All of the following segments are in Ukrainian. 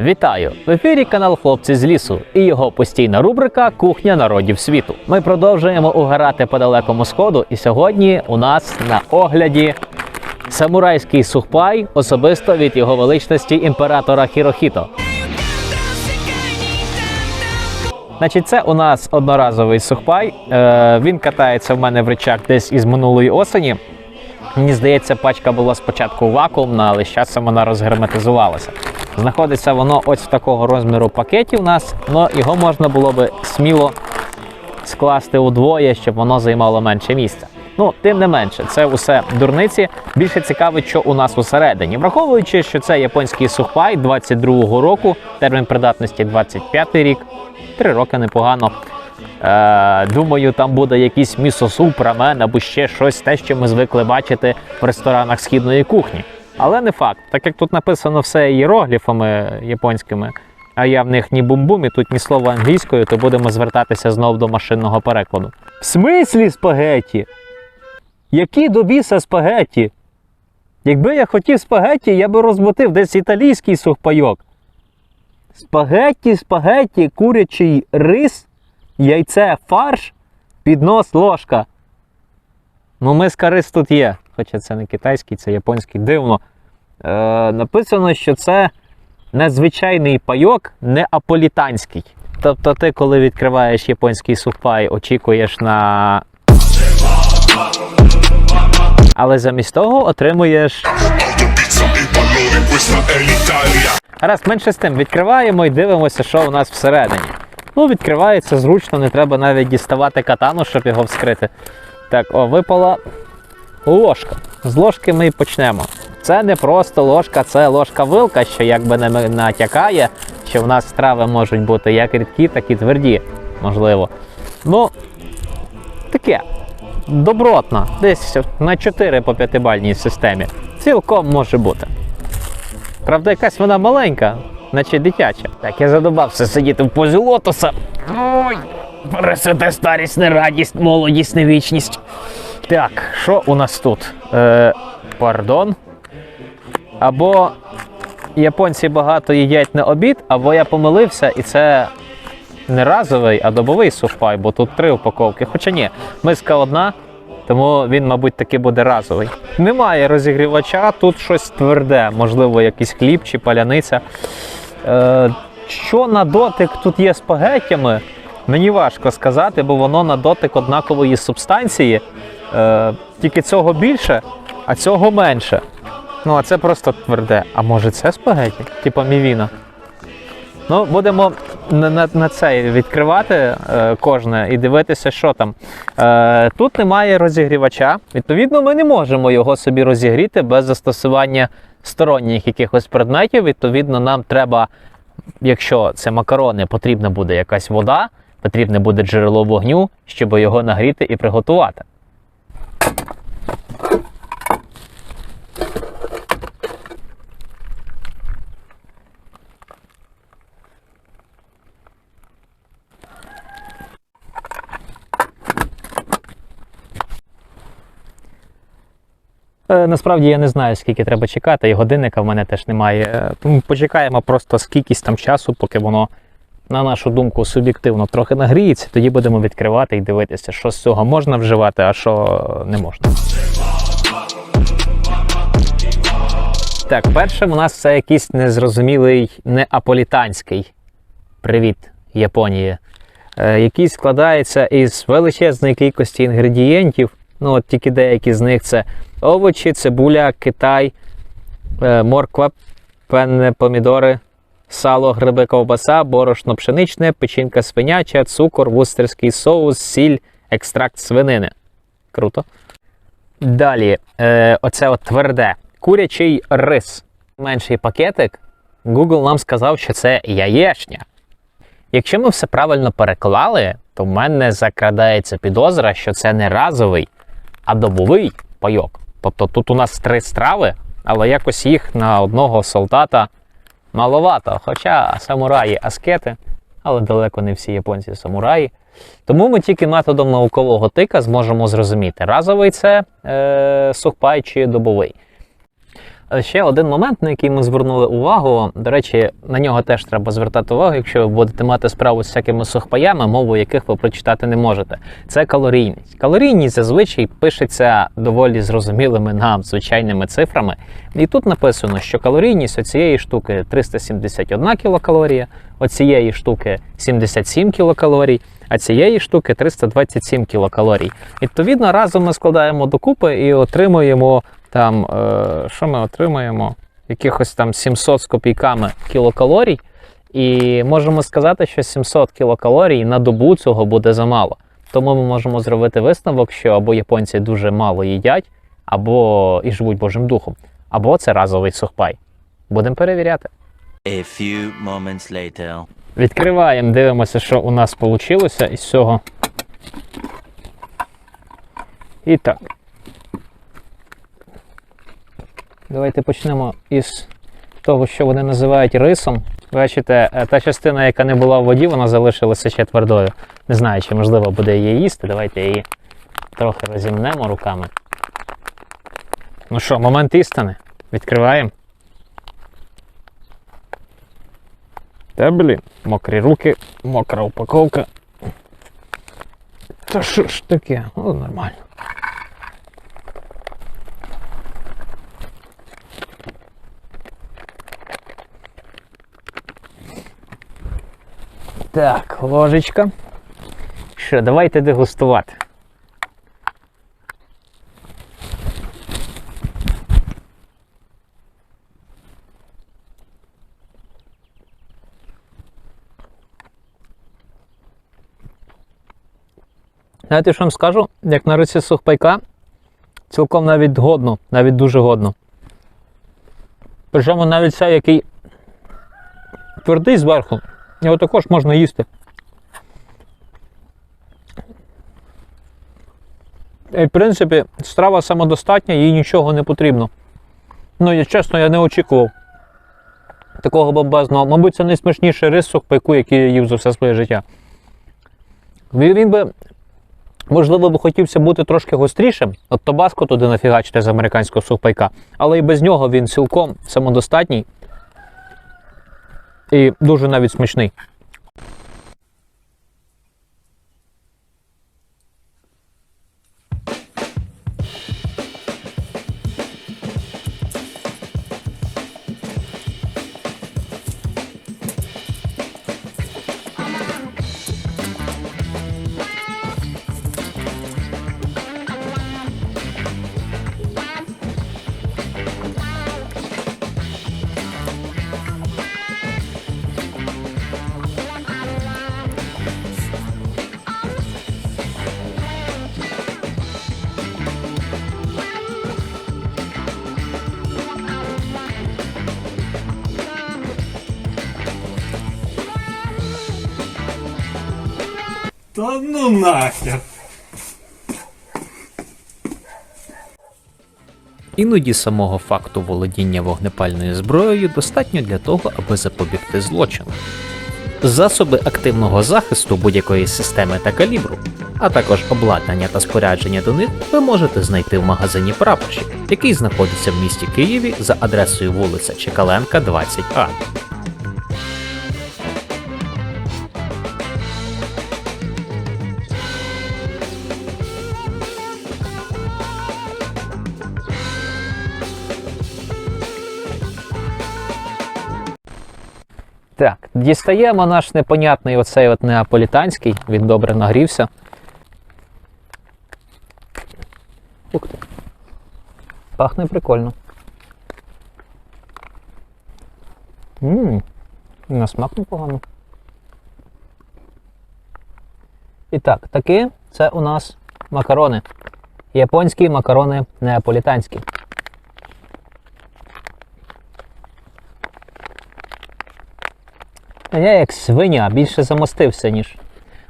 Вітаю! В ефірі канал Хлопці з лісу і його постійна рубрика Кухня народів світу. Ми продовжуємо угорати по далекому сходу, і сьогодні у нас на огляді самурайський сухпай, особисто від його величності імператора Хірохіто. Значить, це у нас одноразовий сухпай. Е, він катається в мене в речах десь із минулої осені. Мені здається, пачка була спочатку вакуумна, але з часом вона розгерметизувалася. Знаходиться воно ось в такого розміру пакеті у нас, але його можна було би сміло скласти удвоє, щоб воно займало менше місця. Ну, тим не менше, це усе дурниці. Більше цікавить, що у нас усередині. Враховуючи, що це японський сухпай 22-го року, термін придатності 25-й рік, три роки непогано. Е, думаю, там буде якийсь місосуп, рамен або ще щось, те, що ми звикли бачити в ресторанах східної кухні. Але не факт, так як тут написано все іерогліфами японськими, а я в них ні бум-бум, і тут ні слова англійською, то будемо звертатися знов до машинного перекладу. В смислі спагеті? Які до біса спагеті? Якби я хотів спагеті, я би розмотив десь італійський сухпайок. Спагетті, спагетті, курячий рис, яйце, фарш, піднос, ложка. Ну, миска рис тут є. Хоча це не китайський, це японський. Дивно. Е, написано, що це незвичайний пайок, не аполітанський. Тобто, ти, коли відкриваєш японський сухпай, очікуєш на. Але замість того отримуєш. Раз, менше з тим, відкриваємо і дивимося, що у нас всередині. Ну, відкривається зручно, не треба навіть діставати катану, щоб його вскрити. Так, о, випала ложка. З ложки ми і почнемо. Це не просто ложка, це ложка-вилка, що якби не натякає, що в нас страви можуть бути як рідкі, так і тверді, можливо. Ну, таке. Добротна, десь на 4 по 5-бальній системі. Цілком може бути. Правда, якась вона маленька, наче дитяча. Так, я задобався сидіти в позі лотоса. Ой, пересите старість, не радість, молодість, не вічність. Так, що у нас тут? Е, пардон. Або японці багато їдять на обід, або я помилився, і це не разовий, а добовий сухпай, бо тут три упаковки. Хоча ні, миска одна, тому він, мабуть, таки буде разовий. Немає розігрівача, тут щось тверде, можливо, якийсь хліб чи паляниця. Е, що на дотик тут є спагеттями, мені важко сказати, бо воно на дотик однакової субстанції. Е, тільки цього більше, а цього менше. Ну, а це просто тверде. А може це спагеті? Типа мівіна. Ну, будемо на, на, на це відкривати е, кожне і дивитися, що там. Е, тут немає розігрівача. Відповідно, ми не можемо його собі розігріти без застосування сторонніх якихось предметів. Відповідно, нам треба, якщо це макарони, потрібна буде якась вода, потрібне буде джерело вогню, щоб його нагріти і приготувати. Насправді я не знаю, скільки треба чекати, і годинника в мене теж немає. Е, почекаємо просто скількись там часу, поки воно, на нашу думку, суб'єктивно трохи нагріється. Тоді будемо відкривати і дивитися, що з цього можна вживати, а що не можна. Так, перше у нас це якийсь незрозумілий неаполітанський. Привіт, Японія. Е, який складається із величезної кількості інгредієнтів. Ну, от тільки деякі з них це овочі, цибуля, китай, е, морква, пенне, помідори, сало, гриби, ковбаса, борошно пшеничне, печінка свиняча, цукор, вустерський соус, сіль, екстракт свинини. Круто. Далі, е, оце от тверде. Курячий рис. Менший пакетик. Google нам сказав, що це яєчня. Якщо ми все правильно переклали, то в мене закрадається підозра, що це не разовий, а добовий пайок. Тобто тут у нас три страви, але якось їх на одного солдата маловато. Хоча самураї аскети, але далеко не всі японці самураї. Тому ми тільки методом наукового тика зможемо зрозуміти, разовий це е, сухпай чи добовий. Е, Ще один момент, на який ми звернули увагу. До речі, на нього теж треба звертати увагу, якщо ви будете мати справу з всякими сухпаями, мову яких ви прочитати не можете. Це калорійність. Калорійність зазвичай пишеться доволі зрозумілими нам звичайними цифрами. І тут написано, що калорійність оцієї штуки 371 кілокалорія, оцієї штуки 77 кілокалорій, а цієї штуки 327 кілокалорій. Відповідно, разом ми складаємо докупи і отримуємо там, е, що ми отримаємо? Якихось там 700 з копійками кілокалорій. І можемо сказати, що 700 кілокалорій на добу цього буде замало. Тому ми можемо зробити висновок, що або японці дуже мало їдять, або і живуть Божим духом, або це разовий сухпай. Будемо перевіряти. A few moments later. Відкриваємо, дивимося, що у нас вийшло із цього. І так. Давайте почнемо із того, що вони називають рисом. Бачите, е, та частина, яка не була в воді, вона залишилася ще твердою. Не знаю, чи можливо буде її їсти. Давайте її трохи розімнемо руками. Ну що, момент істини. Відкриваємо. Та блін, мокрі руки, мокра упаковка. Та що ж таке? Ну, нормально. Так, ложечка. Що, давайте дегустувати. Знаєте, що вам скажу? Як на руці сухпайка, цілком навіть годно, навіть дуже годно. Причому навіть цей, який твердий зверху, його також можна їсти. І, в принципі, страва самодостатня, їй нічого не потрібно. Ну, я чесно, я не очікував такого бомбезного. Мабуть, це найсмачніший рис сухпайку, який я їв за все своє життя. Він, би Можливо, би хотівся бути трошки гострішим, от Тобаско туди нафігачити з американського сухпайка, але і без нього він цілком самодостатній і дуже навіть смачний. Та ну нахер. Іноді самого факту володіння вогнепальною зброєю достатньо для того, аби запобігти злочину. Засоби активного захисту будь-якої системи та калібру, а також обладнання та спорядження до них ви можете знайти в магазині прапорщик, який знаходиться в місті Києві за адресою вулиця Чекаленка, 20А. Так, дістаємо наш непонятний оцей от неаполітанський, він добре нагрівся. Ух ти. Пахне прикольно. Ммм, на смак непогано. І так, таки це у нас макарони. Японські макарони неаполітанські. А Я як свиня, більше замостився, ніж.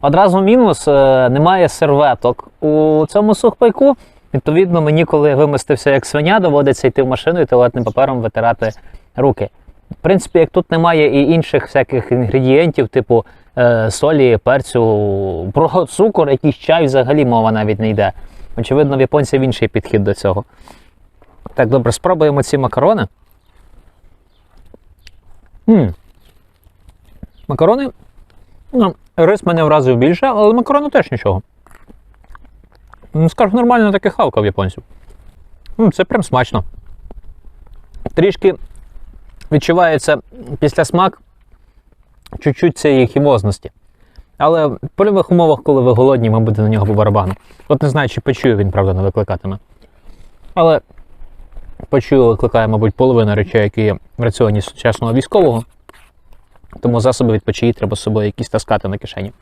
Одразу мінус, е, немає серветок у цьому сухпайку. Відповідно, мені, коли вимостився як свиня, доводиться йти в машину і туалетним папером витирати руки. В принципі, як тут немає і інших всяких інгредієнтів, типу е, солі, перцю, про цукор, якийсь чай взагалі мова навіть не йде. Очевидно, в японців інший підхід до цього. Так, добре, спробуємо ці макарони. м Макарони. Ну, рис мене вразив більше, але макарони теж нічого. Ну, Скажу, нормально таке хавка в японців. Це прям смачно. Трішки відчувається після смак чуть-чуть цієї хімозності. Але в польових умовах, коли ви голодні, ми буде на нього по барабану. От не знаю, чи почую він, правда, не викликатиме. Але почую, викликає, мабуть, половина речей, які є в раціоні сучасного військового. Тому засоби від треба з собою якісь таскати на кишені.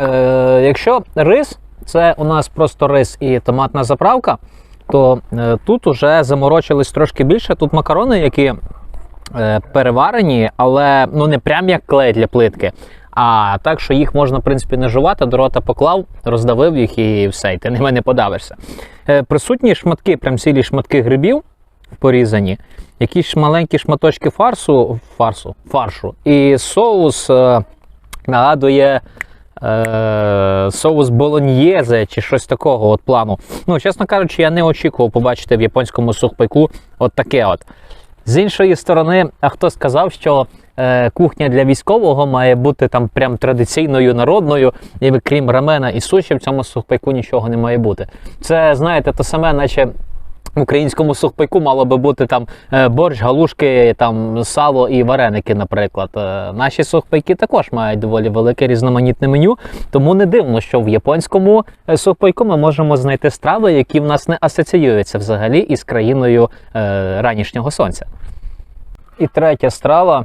Е, якщо рис це у нас просто рис і томатна заправка, то е, тут уже заморочились трошки більше. Тут макарони, які е, переварені, але ну не прям як клей для плитки. А так, що їх можна, в принципі, не жувати, до рота поклав, роздавив їх і все, і ти ними не подавишся. Е, присутні шматки, прям цілі шматки грибів порізані, якісь маленькі шматочки фарсу, фарсу, фаршу, і соус е, нагадує е, соус болоньєзе чи щось такого от плану. Ну, чесно кажучи, я не очікував побачити в японському сухпайку от таке от. З іншої сторони, а хто сказав, що е, кухня для військового має бути там прям традиційною народною, і крім рамена і суші, в цьому сухпайку нічого не має бути. Це, знаєте, то саме, наче в українському сухпайку мало би бути там е, борщ, галушки, там сало і вареники, наприклад. Е, Наші сухпайки також мають доволі велике різноманітне меню, тому не дивно, що в японському е, сухпайку ми можемо знайти страви, які в нас не асоціюються взагалі із країною ранішнього сонця. І третя страва.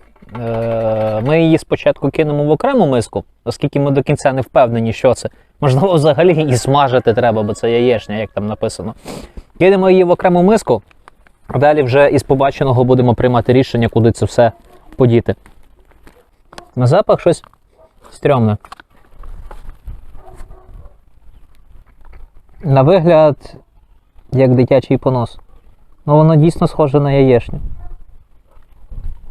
Ми її спочатку кинемо в окрему миску, оскільки ми до кінця не впевнені, що це. Можливо, взагалі її смажити треба, бо це яєчня, як там написано. Кинемо її в окрему миску, а далі вже із побаченого будемо приймати рішення, куди це все подіти. На запах щось стрьомне. На вигляд, як дитячий понос. Ну воно дійсно схоже на яєчню.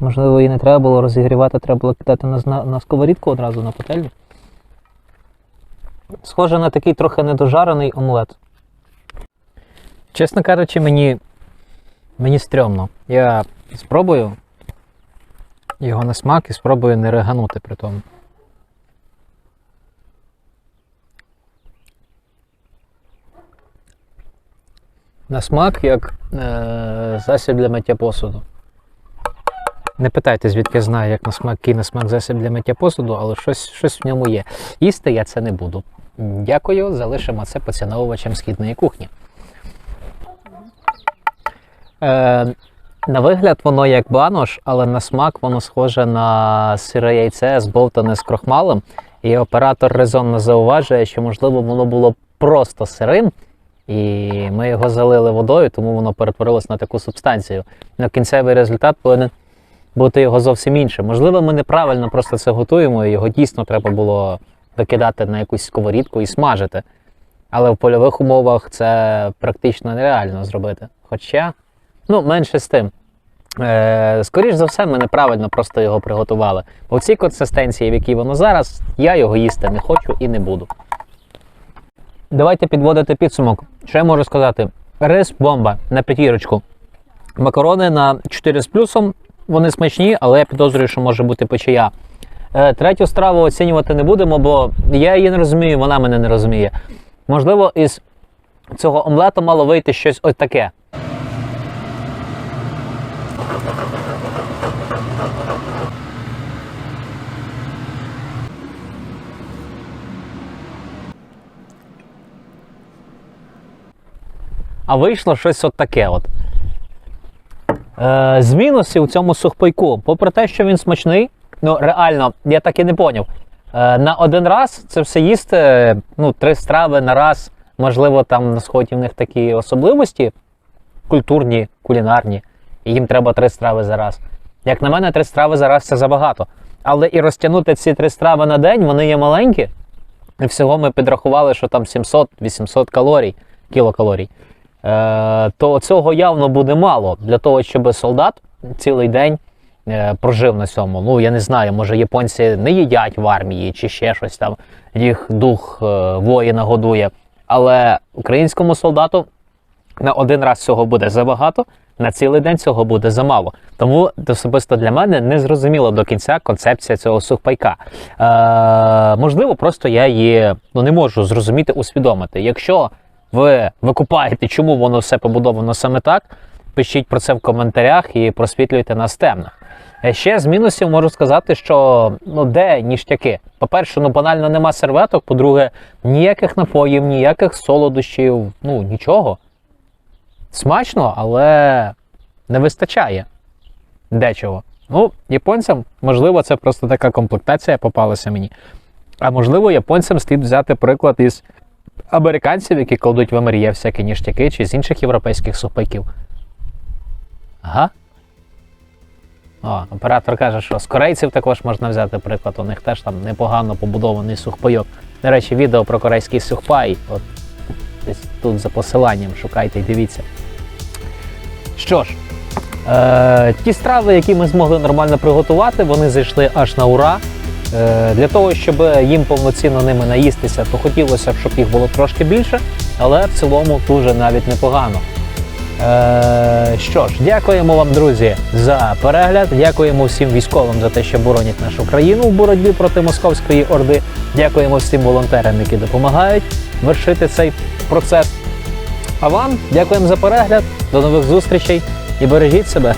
Можливо, її не треба було розігрівати, треба було кидати на, на сковорідку одразу на пательню. Схоже на такий трохи недожарений омлет. Чесно кажучи, мені, мені стрьомно. Я спробую його на смак і спробую не реганути при тому. На смак як е, засіб для миття посуду. Не питайте, звідки я знаю, як на смак, який на смак засіб для миття посуду, але щось, щось в ньому є. Їсти я це не буду. Дякую, залишимо це поціновувачам східної кухні. Е, на вигляд воно як банош, але на смак воно схоже на сире яйце збовтане з крохмалем. І оператор резонно зауважує, що можливо воно було просто сирим, і ми його залили водою, тому воно перетворилось на таку субстанцію. На кінцевий результат повинен бути його зовсім іншим. Можливо, ми неправильно просто це готуємо, і його дійсно треба було викидати на якусь сковорідку і смажити. Але в польових умовах це практично нереально зробити. Хоча, ну, менше з тим. Е, скоріш за все, ми неправильно просто його приготували. Бо в цій консистенції, в якій воно зараз, я його їсти не хочу і не буду. Давайте підводити підсумок. Що я можу сказати? Рис бомба на п'ятірочку. Макарони на 4 з плюсом. Вони смачні, але я підозрюю, що може бути печія. Е, Третю страву оцінювати не будемо, бо я її не розумію, вона мене не розуміє. Можливо, із цього омлету мало вийти щось ось таке. А вийшло щось от таке. От. Е, з мінусів у цьому сухпайку, попри те, що він смачний, ну реально, я так і не поняв. Е, на один раз це все їсти, ну, три страви на раз, можливо, там на сході в них такі особливості культурні, кулінарні, і їм треба три страви за раз. Як на мене, три страви за раз це забагато. Але і розтягнути ці три страви на день, вони є маленькі. І всього ми підрахували, що там 700-800 калорій, кілокалорій. Е, то цього явно буде мало для того, щоб солдат цілий день е, прожив на цьому. Ну я не знаю, може японці не їдять в армії чи ще щось там, їх дух е, воїна годує. Але українському солдату на один раз цього буде забагато, на цілий день цього буде замало. Тому особисто для мене не зрозуміла до кінця концепція цього сухпайка. Е, можливо, просто я її ну, не можу зрозуміти, усвідомити. Якщо ви викупаєте, чому воно все побудовано саме так, пишіть про це в коментарях і просвітлюйте нас темних. Е, Ще з мінусів можу сказати, що ну де ніштяки. По-перше, ну банально нема серветок. По-друге, ніяких напоїв, ніяких солодощів, ну нічого. Смачно, але не вистачає дечого. Ну, японцям, можливо, це просто така комплектація попалася мені. А можливо, японцям слід взяти приклад із американців, які кладуть в МРЄ всякі ніштяки, чи з інших європейських сухпайків. Ага. О, оператор каже, що з корейців також можна взяти приклад. У них теж там непогано побудований сухпайок. До речі, відео про корейський сухпай. От десь тут за посиланням шукайте і дивіться. Що ж, е, ті страви, які ми змогли нормально приготувати, вони зайшли аж на ура. Е, для того, щоб їм повноцінно ними наїстися, то хотілося б, щоб їх було трошки більше, але в цілому дуже навіть непогано. Е, що ж, дякуємо вам, друзі, за перегляд. Дякуємо всім військовим за те, що боронять нашу країну в боротьбі проти московської орди. Дякуємо всім волонтерам, які допомагають вершити цей процес. А вам дякуємо за перегляд. До нових зустрічей і бережіть себе.